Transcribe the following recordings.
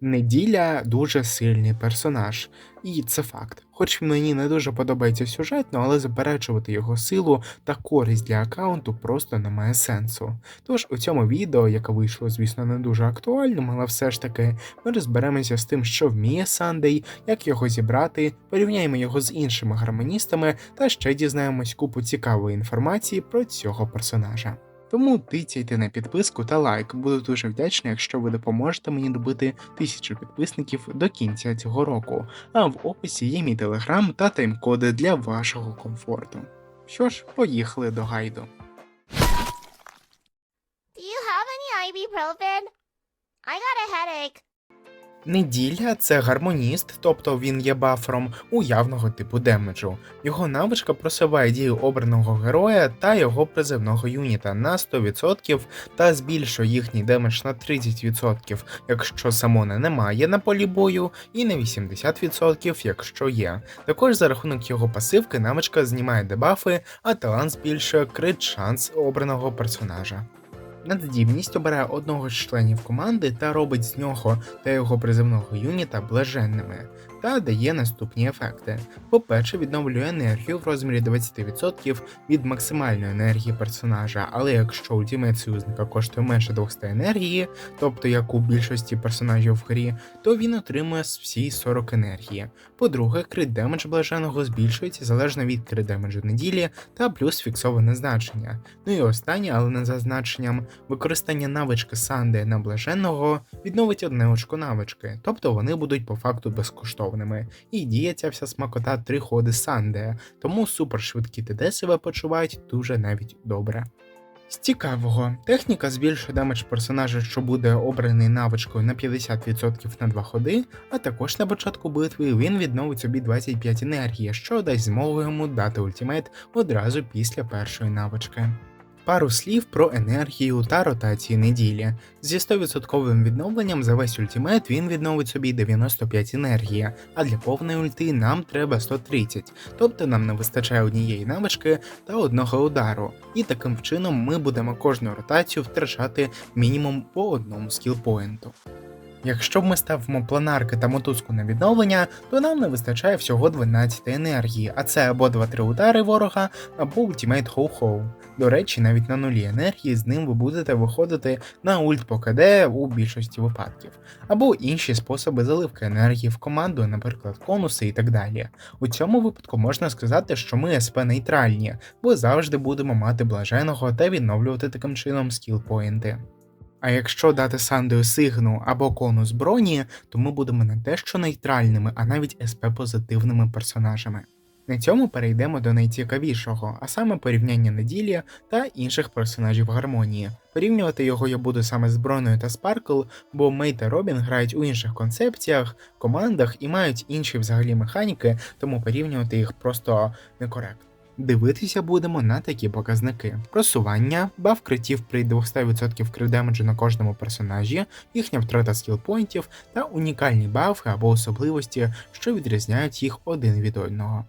Неділя дуже сильний персонаж, і це факт. Хоч мені не дуже подобається сюжетно, але заперечувати його силу та користь для аккаунту просто немає сенсу. Тож у цьому відео, яке вийшло, звісно, не дуже актуальним, але все ж таки ми розберемося з тим, що вміє Сандей, як його зібрати, порівняємо його з іншими гармоністами та ще дізнаємось купу цікавої інформації про цього персонажа. Тому тицяйте на підписку та лайк. Буду дуже вдячний, якщо ви допоможете мені добити тисячу підписників до кінця цього року. А в описі є мій телеграм та тайм-коди для вашого комфорту. Що ж, поїхали до гайду. Do you have any ibuprofen? I got a headache. Неділя це гармоніст, тобто він є бафером уявного типу демеджу. Його навичка просуває дію обраного героя та його призивного юніта на 100% та збільшує їхній демедж на 30%, якщо самона немає на полі бою, і на 80%, якщо є. Також за рахунок його пасивки навичка знімає дебафи, а талант збільшує крит шанс обраного персонажа. Надздібність обирає одного з членів команди та робить з нього та його призивного юніта блаженними, та дає наступні ефекти. По-перше, відновлює енергію в розмірі 20% від максимальної енергії персонажа, але якщо ультимейт союзника коштує менше 200 енергії, тобто як у більшості персонажів в грі, то він отримує всі 40 енергії. По-друге, крит демедж блаженого збільшується залежно від крит демеджу неділі та плюс фіксоване значення. Ну і останнє, але не за значенням, використання навички Санди на блаженного відновить одне очко навички, тобто вони будуть по факту безкоштовними. І діє ця вся смакота три ходи Санде, тому супершвидкі ТД себе почувають дуже навіть добре. З цікавого, техніка збільшує демедж персонажа, що буде обраний навичкою на 50% на 2 ходи, а також на початку битви він відновить собі 25 енергії, що дасть змогу йому дати ультимейт одразу після першої навички. Пару слів про енергію та ротацію неділі. Зі 100% відновленням за весь ультимейт він відновить собі 95 енергії, а для повної ульти нам треба 130, тобто нам не вистачає однієї навички та одного удару. І таким чином ми будемо кожну ротацію втрачати мінімум по одному скілпоінту. Якщо б ми ставимо планарки та мотузку на відновлення, то нам не вистачає всього 12 енергії, а це або 2-3 удари ворога, або ультимейт хоу-хоу. До речі, навіть на нулі енергії з ним ви будете виходити на ульт по КД у більшості випадків, або інші способи заливки енергії в команду, наприклад, конуси і так далі. У цьому випадку можна сказати, що ми СП нейтральні, бо завжди будемо мати блаженого та відновлювати таким чином скілпоінти. А якщо дати Сандою сигну або конус броні, то ми будемо не те що нейтральними, а навіть СП позитивними персонажами. На цьому перейдемо до найцікавішого, а саме порівняння неділі та інших персонажів гармонії. Порівнювати його я буду саме з Броною та Спаркл, бо Мей та Робін грають у інших концепціях, командах і мають інші взагалі механіки, тому порівнювати їх просто некоректно. Дивитися будемо на такі показники: просування, баф критів при 200% кривдемеджу на кожному персонажі, їхня втрата скілпоінтів та унікальні бафи або особливості, що відрізняють їх один від одного.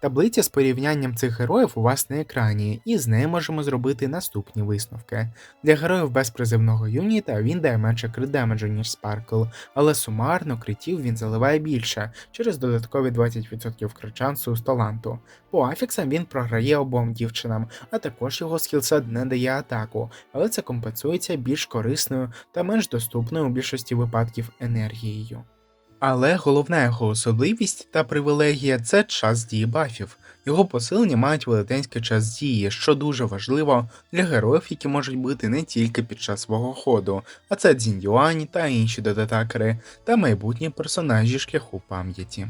Таблиця з порівнянням цих героїв у вас на екрані, і з неї можемо зробити наступні висновки. Для героїв без призивного юніта він дає менше крит демеджу, ніж Спаркл, але сумарно критів він заливає більше через додаткові 20% кричансу з таланту. По афіксам він програє обом дівчинам, а також його скілсет не дає атаку, але це компенсується більш корисною та менш доступною у більшості випадків енергією. Але головна його особливість та привілегія це час дії бафів. Його посилення мають велетенський час дії, що дуже важливо для героїв, які можуть бути не тільки під час свого ходу, а це Цзінь Юань та інші додатакери та майбутні персонажі шляху пам'яті.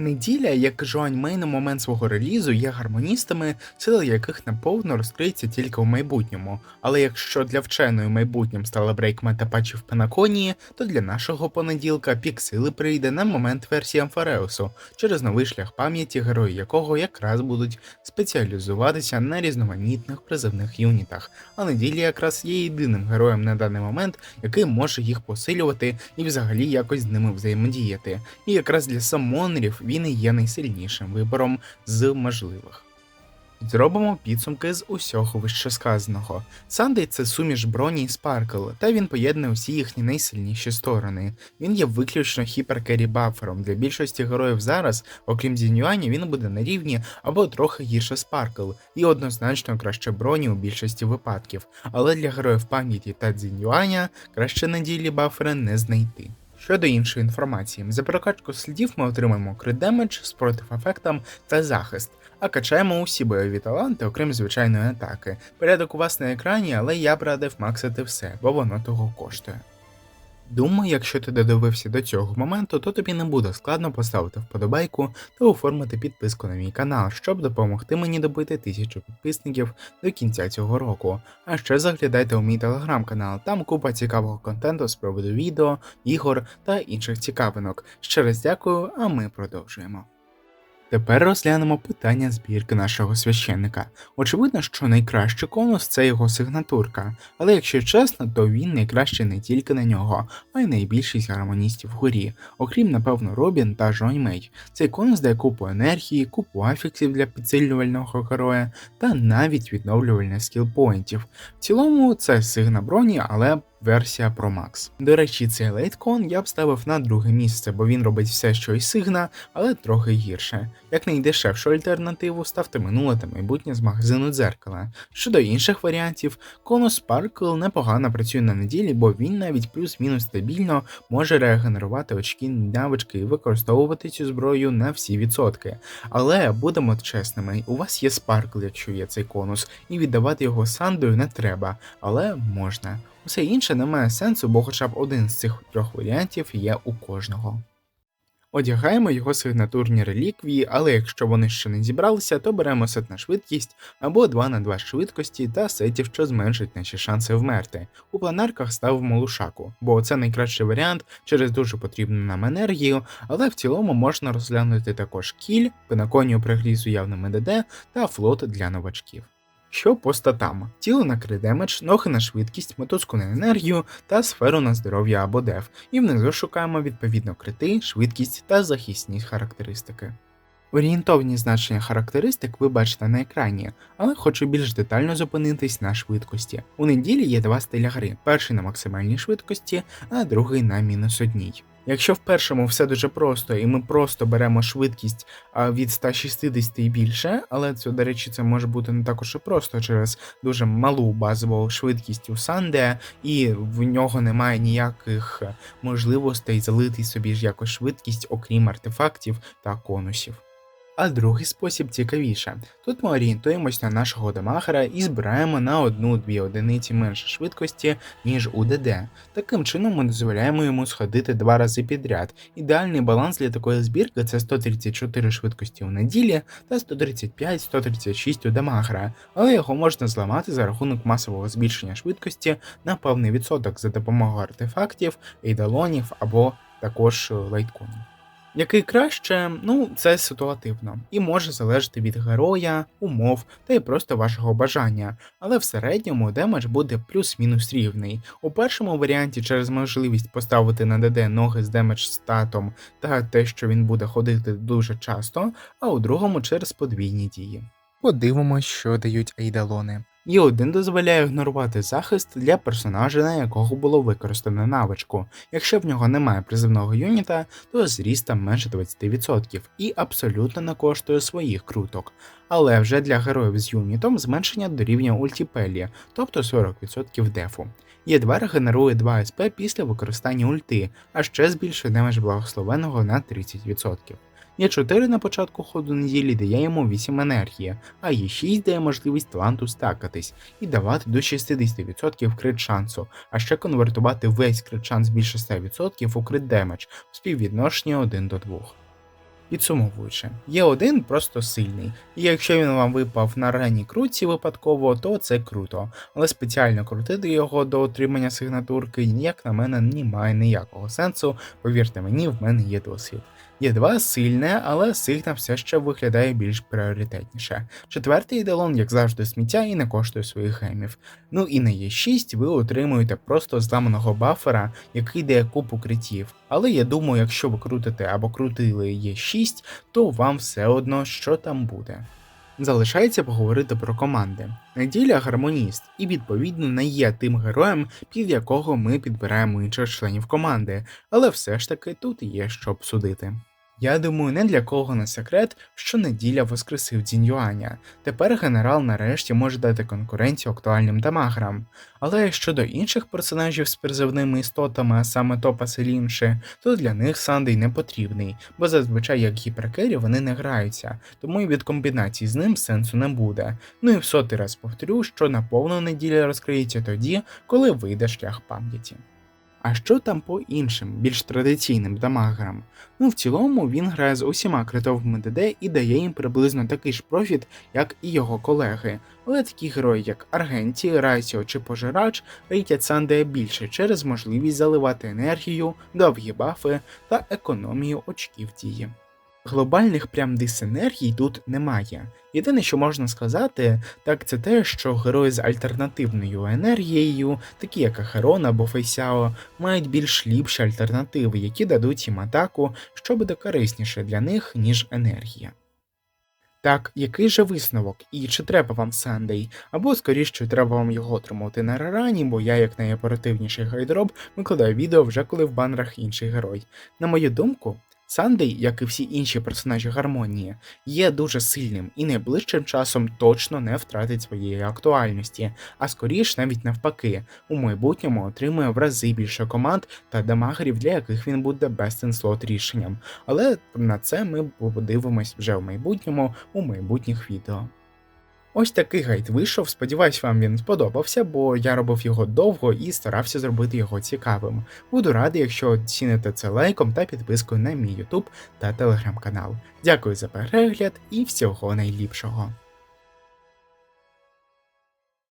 Неділя, як Жуань Мей на момент свого релізу, є гармоністами, сила яких наповно розкриється тільки у майбутньому. Але якщо для вченої майбутнім стала брейк метапатчів в Панаконії, то для нашого понеділка пік сили прийде на момент версії Амфареусу через новий шлях пам'яті, герої якого якраз будуть спеціалізуватися на різноманітних призивних юнітах. А неділя якраз є єдиним героєм на даний момент, який може їх посилювати і взагалі якось з ними взаємодіяти. І якраз для самонерів він і є найсильнішим вибором з можливих. Зробимо підсумки з усього вищесказаного. Сандей це суміш броні і спаркл, та він поєднує усі їхні найсильніші сторони. Він є виключно хіперкері бафером. Для більшості героїв зараз, окрім Зінюані, він буде на рівні або трохи гірше спаркл, і однозначно краще броні у більшості випадків. Але для героїв пам'яті та Дзінюаня краще на ділі бафера не знайти. Щодо іншої інформації, за прокачку слідів ми отримаємо крит демедж, спротив ефектам та захист, а качаємо усі бойові таланти, окрім звичайної атаки. Порядок у вас на екрані, але я б радив максити все, бо воно того коштує. Думаю, якщо ти додивився до цього моменту, то тобі не буде складно поставити вподобайку та оформити підписку на мій канал, щоб допомогти мені добити тисячу підписників до кінця цього року. А ще заглядайте у мій телеграм-канал, там купа цікавого контенту з приводу відео, ігор та інших цікавинок. Ще раз дякую, а ми продовжуємо. Тепер розглянемо питання збірки нашого священника. Очевидно, що найкращий конус це його сигнатурка, але якщо чесно, то він найкращий не тільки на нього, а й найбільшість гармоністів вгорі, окрім, напевно, Робін та Жонь Мей. Цей конус дає купу енергії, купу афіксів для підсилювального героя та навіть відновлювальних скілпоінтів. В цілому це сигна броні, але версія Pro Max. До речі, цей лейткон я б ставив на друге місце, бо він робить все, що й сигна, але трохи гірше. Як найдешевшу альтернативу ставте минуле та майбутнє з магазину дзеркала. Щодо інших варіантів, конус Sparkle непогано працює на неділі, бо він навіть плюс-мінус стабільно може регенерувати очки навички і використовувати цю зброю на всі відсотки. Але будемо чесними, у вас є Sparkle, якщо є цей конус, і віддавати його сандою не треба, але можна. Усе інше не має сенсу, бо хоча б один з цих трьох варіантів є у кожного. Одягаємо його сигнатурні реліквії, але якщо вони ще не зібралися, то беремо сет на швидкість або 2 на 2 швидкості та сетів, що зменшать наші шанси вмерти. У планерках ставимо лушаку, бо це найкращий варіант через дуже потрібну нам енергію, але в цілому можна розглянути також кіль, пенаконію пригріз з уявним ДД та флот для новачків. Що по статам: тіло на кридемедж, ноги на швидкість, мотузку на енергію та сферу на здоров'я або деф, і внизу шукаємо відповідно крити, швидкість та захисні характеристики. Орієнтовні значення характеристик ви бачите на екрані, але хочу більш детально зупинитись на швидкості. У неділі є два стиля гри: перший на максимальній швидкості, а другий на мінус одній. Якщо в першому все дуже просто, і ми просто беремо швидкість від 160 і більше, але це, до речі, це може бути не також і просто через дуже малу базову швидкість у Санде, і в нього немає ніяких можливостей залити собі ж якось швидкість, окрім артефактів та конусів. А другий спосіб цікавіше. Тут ми орієнтуємось на нашого дамагера і збираємо на одну-дві одиниці менше швидкості, ніж у ДД. Таким чином ми дозволяємо йому сходити два рази підряд. Ідеальний баланс для такої збірки це 134 швидкості у неділі та 135-136 у дамагера, але його можна зламати за рахунок масового збільшення швидкості на певний відсоток за допомогою артефактів, ейдалонів або також лайтконів. Який краще, ну це ситуативно і може залежати від героя, умов та й просто вашого бажання, але в середньому демедж буде плюс-мінус рівний. У першому варіанті через можливість поставити на ДД ноги з демедж статом та те, що він буде ходити дуже часто, а у другому через подвійні дії. Подивимось, що дають ейдалони. І один дозволяє ігнорувати захист для персонажа, на якого було використано навичку. Якщо в нього немає призивного юніта, то зріст там менше 20% і абсолютно не коштує своїх круток. Але вже для героїв з юнітом зменшення до рівня ультіпелі, тобто 40% дефу. Є2 регенерує 2 СП після використання ульти, а ще збільшує демедж благословеного на 30%. Є 4 на початку ходу неділі дає йому 8 енергії, а є 6 дає можливість таланту стакатись і давати до 60% крит шансу, а ще конвертувати весь крит шанс більше 100% у крит демедж в співвідношенні 1 до 2. Підсумовуючи, є один просто сильний, і якщо він вам випав на ранній круті випадково, то це круто, але спеціально крутити його до отримання сигнатурки, як на мене, немає ніякого сенсу, повірте мені, в мене є досвід. Є два сильне, але сигна все ще виглядає більш пріоритетніше. Четвертий ідеалон, як завжди, сміття і не коштує своїх гемів. Ну і на Е6 ви отримуєте просто зламаного бафера, який дає купу критів. Але я думаю, якщо ви крутите або крутили Е6, то вам все одно що там буде. Залишається поговорити про команди. Неділя гармоніст і відповідно не є тим героєм, під якого ми підбираємо інших членів команди, але все ж таки тут є що обсудити. Я думаю, не для кого не секрет, що неділя воскресив Дзінь Юаня. Тепер генерал нарешті може дати конкуренцію актуальним дамаграм. Але щодо інших персонажів з призовними істотами, а саме Топа Селінші, то для них Сандей не потрібний, бо зазвичай як гіперкері вони не граються, тому і від комбінацій з ним сенсу не буде. Ну і в сотий раз повторю, що наповну неділя розкриється тоді, коли вийде шлях пам'яті. А що там по іншим, більш традиційним дамагерам? Ну, в цілому він грає з усіма критовими ДД і дає їм приблизно такий ж профіт, як і його колеги. Але такі герої, як Аргенті, Райсіо чи Пожирач, рейтять Сандея більше через можливість заливати енергію, довгі бафи та економію очків дії. Глобальних прям дисенергій тут немає. Єдине, що можна сказати, так це те, що герої з альтернативною енергією, такі як Ахерон або Фейсяо, мають більш ліпші альтернативи, які дадуть їм атаку, що буде корисніше для них, ніж енергія. Так, який же висновок, і чи треба вам Сандей, або скоріше треба вам його отримувати на рарані, бо я, як найоперативніший гайдроб, викладаю відео вже коли в банерах інший герой. На мою думку, Сандей, як і всі інші персонажі гармонії, є дуже сильним і найближчим часом точно не втратить своєї актуальності, а скоріш навіть навпаки, у майбутньому отримує в рази більше команд та демагерів, для яких він буде best in slot рішенням. Але на це ми подивимось вже в майбутньому у майбутніх відео. Ось такий гайд вийшов. Сподіваюсь, вам він сподобався, бо я робив його довго і старався зробити його цікавим. Буду радий, якщо оціните це лайком та підпискою на мій YouTube та телеграм-канал. Дякую за перегляд і всього найліпшого.